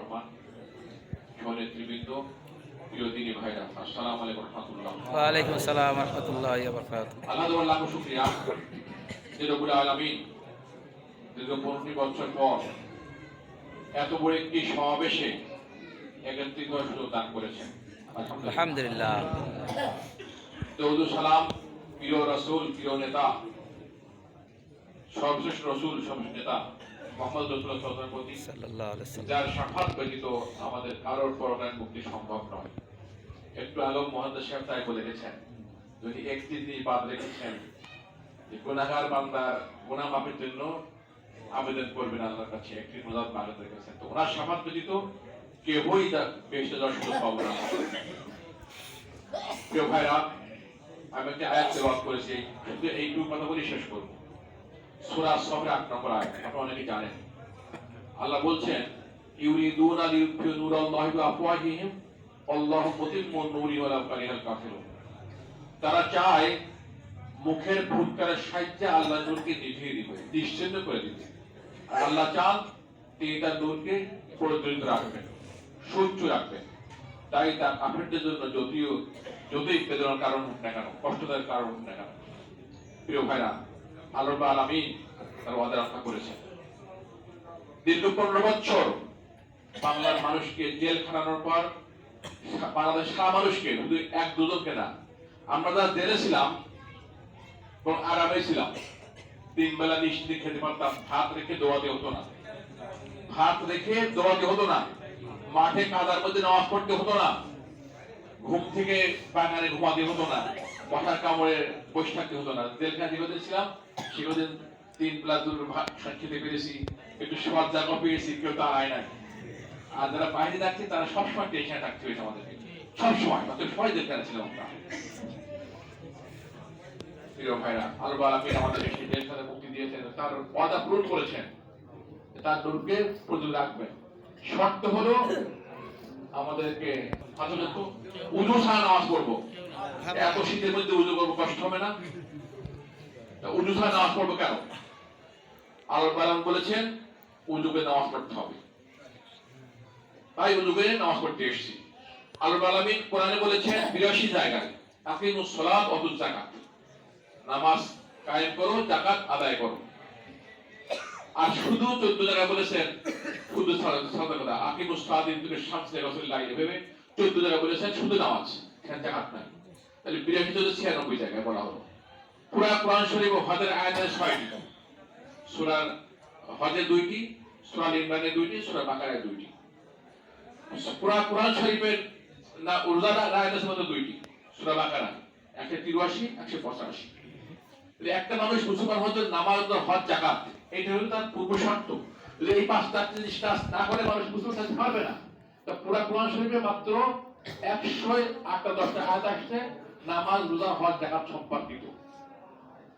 রহমান সনেতৃবৃন্দ প্রিয় দিনী ভাইরা আসসালাম আলাইকুম রহমতুল্লাহ। ওয়ালাইকুম আসসালাম রহমতুল্লাহ বরকাত আল্লাহ শুক্রিয়া। যে রবুল আলমিন দীর্ঘ পনেরোটি বছর পর এত বড় একটি সমাবেশে একত্রিত হওয়ার সুযোগ দান করেছেন। আলহামদুলিল্লাহ। আলহামদুলিল্লাহ। দৌদু সালাম প্রিয় রসুল প্রিয় নেতা সর্বশ্রেষ্ঠ রসুল সর্বশ্রেষ্ঠ নেতা মোহাম্মদ রসুল প্রতি যার সাক্ষাৎ ব্যতীত আমাদের কারোর পরকার মুক্তি সম্ভব নয়। একটু আলম মহাদ্দ সাহেব তাই বলে গেছেন যদি একটি দিন বাদ রেখেছেন যে গুণাগার বান্দার গুণা মাপের জন্য আবেদন করবেন আল্লাহর কাছে একটি মোজাদ বাগাত রেখেছেন তো ওনার সাক্ষাৎ ব্যতীত কেউই বেশ দর্শক পাবো না। ভাইরা আমি একটি আয়াত করেছি শুধু এইটুকু কথা বলে শেষ করব। সূরা সফরে আট নম্বর আয়াত, আপনারা অনেকে জানেন। আল্লাহ বলছেন নূরি তারা চায় মুখের ফুৎকারের সাহায্যে আল্লাহ নূরকে নিভিয়ে দিবে, নিশ্চিন্ন করে দিবে। আল্লাহ চান তিনি তার নূরকে প্রজ্বলিত রাখবেন সূর্য রাখবেন। তাই তার কাফেরদের জন্য যদিও, যতই বেদনার কারণ হোক না কেন, কষ্টদায়ক কারণ হোক না কেন, প্রিয় ভাইরা আল্লাহ আলামিন তার ওয়াদা রক্ষা করেছেন। দীর্ঘ পনেরো বছর বাংলার মানুষকে জেল পর বাংলাদেশ সারা মানুষকে, শুধু এক দুজনকে না, আমরা জেলে ছিলাম, এবং আরামে ছিলাম, তিন বেলা নিশ্চিন্তে খেতে পারতাম, ভাত রেখে দোয়াতে হতো না। ভাত রেখে দোয়াতে হতো না। মাঠে কাদার মধ্যে নামাজ পড়তে হতো না। ঘুম থেকে বাগানে ঘুমাতে হতো না। মশার কামড়ে বসে থাকতে হতো না। জেলখানা যেগুলো ছিলাম সেগুলো তিন প্লাস দুটো ভাত খেতে পেরেছি। একটু সবার জায়গা পেয়েছি, কেউ তো আয় নাই। আর যারা বাইরে থাকছে তারা সবসময় টেনশনে থাকতে হয়েছে আমাদেরকে। সবসময় অত সবাই জেলখানা ছিলাম আমরা প্রিয় ভাইরা, আল্লাহ আলমিন আমাদের সেই থেকে মুক্তি দিয়েছেন, তার ওয়াদা পূরণ করেছেন। তার দুর্গে প্রচুর রাখবেন। শর্ত হলো, আমাদেরকে হাজরত উজু ছাড়া নামাজ পড়ব। এত শীতের মধ্যে উজু করব, কষ্ট হবে না। উজু নামাজ পড়ব কেন? আল্লাহ বালাম বলেছেন, উজুকে নামাজ পড়তে হবে। তাই উজুকে নামাজ পড়তে এসেছি। আল্লাহ আলমিন কোরআনে বলেছেন, বিরাশি জায়গায় সালাত অতুল জাকাত নামাজ কায়েম করো জাকাত আদায় করো। আর শুধু চোদ্দ জায়গায় বলেছেন, শুধু থেকে শামসে রাসূলুল্লাহ এভাবে চোদ্দ জায়গায় বলেছেন, শুধু নামাজ এখানে জাকাত নাই। তাহলে বিরাশি চোদ্দ ছিয়ানব্বই জায়গায় বলা হলো। পুরা কোরআন শরীফ ও হজের আয়াতের ছয়টি সূরার হজে দুইটি সূরা ইমরানে দুইটি সূরা বাকারায় দুইটি। পুরা কোরআন শরীফের না উর্দা আয়াতের মধ্যে দুইটি সূরা বাকারা। একশো তিরাশি, একশো পঁচাশি। একটা মানুষ মুসলমান হতে নামাজ হজ জাকাত, এটা হলো তার পূর্ব শর্ত। যদি এই পাঁচটা জিনিসটা না করে মানুষ মুসলমান থাকতে পারবে না। তা পুরা কোরআন শরীফে মাত্র একশো আটটা, দশটা আয়াত আসছে, নামাজ, রোজা, হজ, জাকাত সম্পর্কিত।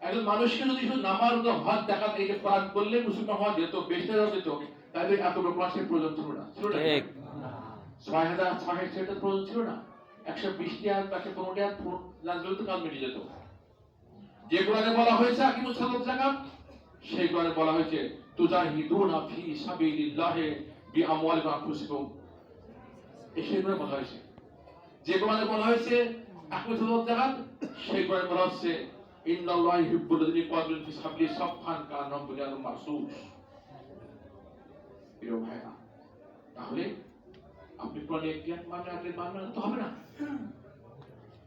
একজন মানুষকে যদি শুধু নামাজ রোজা হজ জাকাত এই যে পালন করলে মুসলমান হওয়া যেত যাওয়া যেত তাহলে এত বড় ক্লাসের প্রয়োজন ছিল না। ছিল না ছয় হাজার ছয় সেটার প্রয়োজন ছিল না। একশো বিশটি হাজার একশো পনেরোটি হাজার জানলে তো কাজ মিটে যেত। যে কোরআনে বলা হয়েছে আকিমুস সালাত যাকাত সেই কোরআনে বলা হয়েছে তুজাহিদুনা ফি সাবিলিল্লাহ বিআমওয়ালিকুম ওয়া আনফুসিকুম। এই সেই কোরআনে বলা হয়েছে। যে কোরআনে বলা হয়েছে আকিমুস সালাত যাকাত সেই কোরআনে বলা হচ্ছে ভাইরা তাহলে আপনি মানে আপনি তো হবে না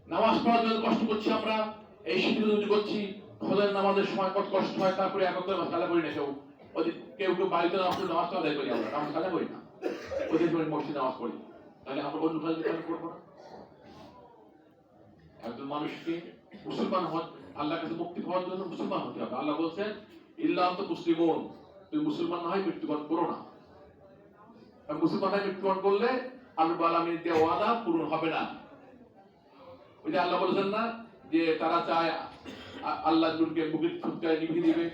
নামাজ পড়ার জন্য কষ্ট করছি আমরা এই করছি নামাজের সময় কত কষ্ট হয় তারপরে একত্রে খেলা করি না কেউ কেউ কেউ বাড়িতে নামাজ পড়ে নামাজ আদায় করি আমরা নামাজ খেলা করি না ওদের জন্য মসজিদে নামাজ পড়ি তাহলে আমরা অন্য কাজ করব না একজন মানুষকে মুসলমান হওয়ার আল্লাহ কাছে মুক্তি পাওয়ার জন্য মুসলমান হতে হবে। আল্লাহ বলছেন ইল্লাহ তো মুসলিমন। তুমি মুসলমান না হয় মৃত্যুবরণ করো না। মুসলমান হয়ে মৃত্যুবরণ করলে আল্লাহ আলমীর দেওয়া ওয়াদা পূরণ হবে না। ওই যে আল্লাহ বলেছেন না যে, তারা চায় আল্লাহ নূরকে মুখে ফুটকায় নিভিয়ে দিবে।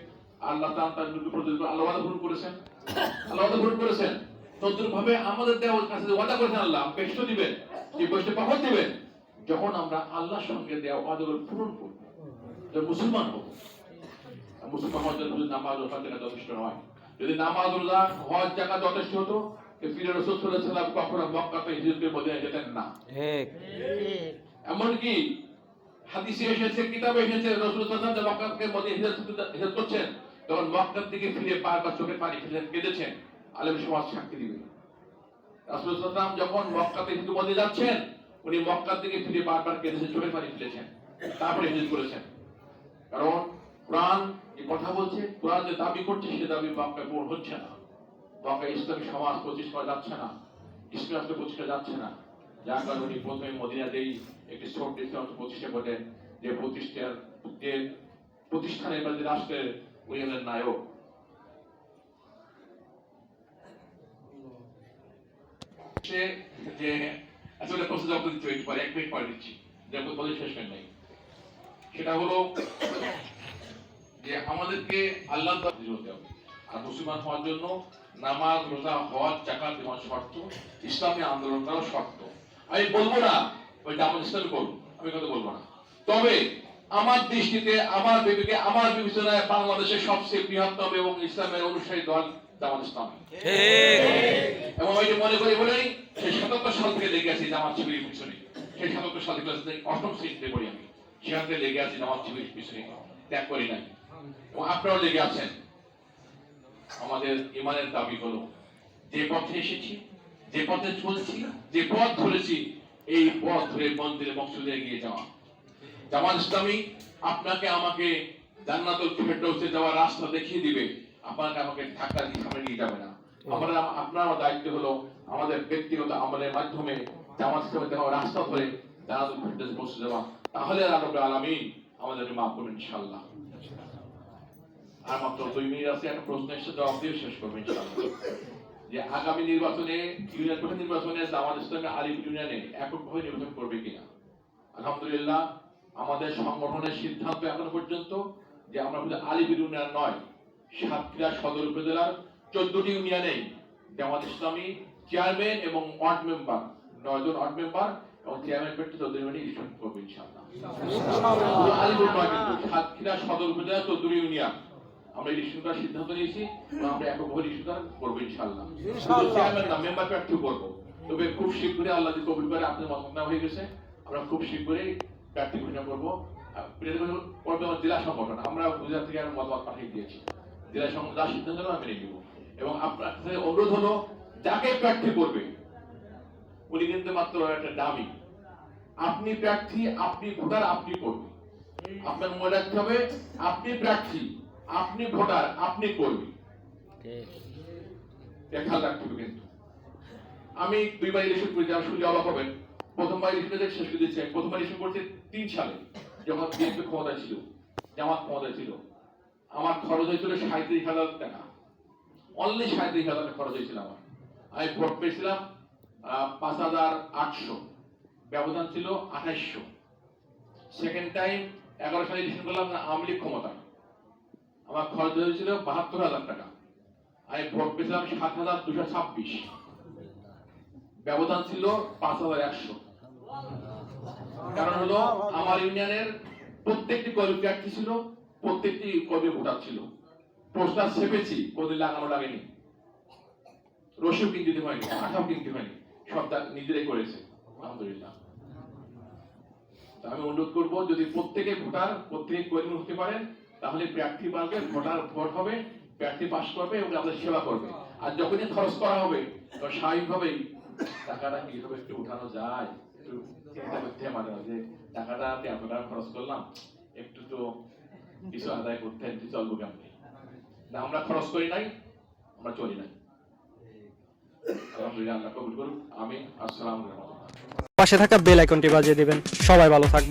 আল্লাহ তাআলা তার নূরকে প্রজ্বলিত আল্লাহ ওয়াদা পূরণ করেছেন। আল্লাহ ওয়াদা পূরণ করেছেন। তদ্রুপ ভাবে আমাদের দেওয়ার কাছে ওয়াদা করেছেন আল্লাহ, বেষ্ট দিবেন সেই বেষ্ট কখন দিবেন। যখন আমরা আল্লাহর সঙ্গে দেওয়া ওয়াদাগুলো পূরণ করব মুসলমান আর মুসলমান হওয়ার জন্য নামাজ হজ জাকাত যথেষ্ট নয় যদি নামাজ রোজা হজ জাকাত যথেষ্ট হতো পীরের রসুল ওয়াসাল্লাম কখনো মক্কাতে হিজরত যেতেন না। এমনকি হাদিসে এসেছে কিতাবে এসেছে রসুল মক্কাকে মদিনায় হিজরত করছেন তখন মক্কার দিকে ফিরে বারবার চোখে পানি ফেলে কেঁদেছেন। আলেম সমাজ সাক্ষী দিবে। রাসূল ওয়াসাল্লাম যখন মক্কাতে হিন্দু মদিনায় যাচ্ছেন উনি মক্কার দিকে ফিরে বারবার কেঁদেছেন চোখের পানি ফেলেছেন। তারপরে হিজরত করেছেন। কারণ কোরআন যে কথা বলছে, কোরআন যে দাবি করছে, সে দাবি মক্কায় পূরণ হচ্ছে না। মক্কায় ইসলামী সমাজ প্রতিষ্ঠা করা যাচ্ছে না। ইসলাম রাষ্ট্র প্রতিষ্ঠা যাচ্ছে না। যার কারণে উনি প্রথমে মদিনাতেই একটি ছোট্ট ইসলাম প্রতিষ্ঠা করেন যে প্রতিষ্ঠার যে প্রতিষ্ঠানের বা যে রাষ্ট্রের উনি হলেন নায়ক। যে আসলে প্রশ্ন জবাব দিতে একটু পরে, এক মিনিট পরে দিচ্ছি। যে বলে শেষ করেন নাই। সেটা হলো যে আমাদেরকে আল্লাহ হতে হবে আর মুসলমান হওয়ার জন্য নামাজ রোজা হজ জাকাত দেওয়ার শর্ত ইসলামী আন্দোলন করার শর্ত। আমি বলব না ওই জামাত ইসলামী করুন আমি কথা বলব না। তবে আমার দৃষ্টিতে আমার বিবেকে আমার বিবেচনায় বাংলাদেশের সবচেয়ে বৃহত্তম এবং ইসলামের অনুসারী দল জামাত ইসলামী। এবং ওই যে মনে করি বলেই সেই সাতাত্তর সাল থেকে লেগে আছি জামাত শিবিরের পিছনে। সেই সাতাত্তর সাল থেকে অষ্টম শ্রেণীতে পড়ি আমি। সেখান লেগে আছি জামাত শিবিরের পিছনে ত্যাগ করি নাই। এবং আপনারাও লেগে আছেন। আমাদের ইমানের দাবি হলো, যে পথে এসেছি, যে পথে চলছি, যে পথ ধরেছি, এই পথ ধরে মন্দিরে মকসুদে এগিয়ে যাওয়া। জামাত ইসলামী আপনাকে আমাকে জান্নাতুল ফেরদৌসে যাওয়ার রাস্তা দেখিয়ে দিবে। আপনাকে আমাকে ধাক্কা দিয়ে সামনে নিয়ে যাবে না। আমরা আপনার দায়িত্ব হলো আমাদের ব্যক্তিগত আমলের মাধ্যমে জামাত ইসলামে দেওয়া রাস্তা ধরে জান্নাতুল ফেরদৌসে পৌঁছে যাওয়া তাহলে আল্লাহ আলামিন আমাদেরকে মাফ করবেন ইনশাআল্লাহ। আর মাত্র দুই মিনিট আছে, একটা প্রশ্নের সাথে জবাব দিয়ে শেষ করবেন ইনশাআল্লাহ। যে আগামী নির্বাচনে, ইউনিয়ন পরিষদ নির্বাচনে জামাত ইসলামী আলিম ইউনিয়নে এককভাবে নির্বাচন করবে কিনা? আলহামদুলিল্লাহ, আমাদের সংগঠনের সিদ্ধান্ত এখনও পর্যন্ত যে আমরা শুধু আলিম ইউনিয়ন নয়, সাতক্ষীরা সদর উপজেলার চোদ্দটি ইউনিয়নে জামাত ইসলামী চেয়ারম্যান এবং ওয়ার্ড মেম্বার নয়জন ওয়ার্ড মেম্বার এবং চেয়ারম্যান চোদ্দ ইউনিয়নে ইলেকশন করবে ইনশাআল্লাহ। শুধু আলিপুর নয় কিন্তু সাতক্ষীরা সদর উপজেলা চোদ্দটি ইউনিয়ন আমরা ইলেকশন করার সিদ্ধান্ত নিয়েছি আমরা ইলেকশন করা করব ইনশাআল্লাহ। শুধু চেয়ারম্যান না মেম্বার প্রার্থী করব। তবে খুব শীঘ্রই আল্লাহ যদি কবুল করে আপনাদের মত হয়ে গেছে। আমরা খুব শীঘ্রই প্রার্থী ঘোষণা করব। জেলা সংগঠন আমরা গুজরাট থেকে মতামত পাঠিয়ে দিয়েছি। জেলা সংগঠন যার সিদ্ধান্ত আমি মেনে নিব। এবং আপনার অনুরোধ হলো যাকে প্রার্থী করবে উনি কিন্তু মাত্র একটা দামি আপনি প্রার্থী আপনি ভোটার আপনি করবে আপনার মনে রাখতে হবে আপনি প্রার্থী আপনি ভোটার আপনি ঠিক খেয়াল রাখতে হবে কিন্তু। আমি দুইবার ইলেকশন করেছি আমার শুনলে অবাক হবেন। প্রথমবার ইলেকশন শেষ করে আমি। প্রথমবার ইলেকশন করছি তিন সালে যখন বিএনপি ক্ষমতায় ছিল জামাত ক্ষমতায় ছিল। আমার খরচ হয়েছিল সাঁত্রিশ হাজার টাকা। অনলি সাঁত্রিশ হাজার টাকা খরচ হয়েছিল আমার। আমি ভোট পেয়েছিলাম পাঁচ হাজার আটশো। ব্যবধান ছিল আঠাইশশো। সেকেন্ড টাইম এগারো সালে ইলেকশন করলাম আওয়ামী লীগ ক্ষমতায়। আমার খরচ হয়েছিল বাহাত্তর হাজার টাকা। আমি ভোট পেয়েছিলাম সাত হাজার দুশো ছাব্বিশ। ব্যবধান ছিল পাঁচ হাজার একশো। কারণ হলো, আমার ইউনিয়নের প্রত্যেকটি কর্মী প্রার্থী ছিল, প্রত্যেকটি কর্মী ভোটার ছিল। পোস্টার ছেপেছি, কোনদিন লাগানো লাগেনি। রসিও কিনতে হয়নি আঠাও কিনতে হয়নি। নিজেরাই করেছে। আলহামদুলিল্লাহ। আমি অনুরোধ করব, যদি প্রত্যেকে ভোটার, প্রত্যেকে কর্মী হতে পারেন, তাহলে প্রার্থী পারবে ভোটার ভোট হবে, প্রার্থী পাস করবে এবং আপনাদের সেবা করবে। আর যখনই খরচ করা হবে স্বাভাবিকভাবেই টাকাটা কীভাবে একটু উঠানো যায়, একটু চিন্তা করতে হয় মাঝে মাঝে, টাকাটা এত টাকা খরচ করলাম, একটু তো কিছু আদায় করতে চলবো কেমনি? না, আমরা খরচ করি নাই, আমরা চলি নাই আলহামদুলিল্লাহ আল্লাহ কবুল করুন আমি আসসালামু আলাইকুম পাশে থাকা বেল আইকনটি বাজিয়ে দিবেন। সবাই ভালো থাকবেন।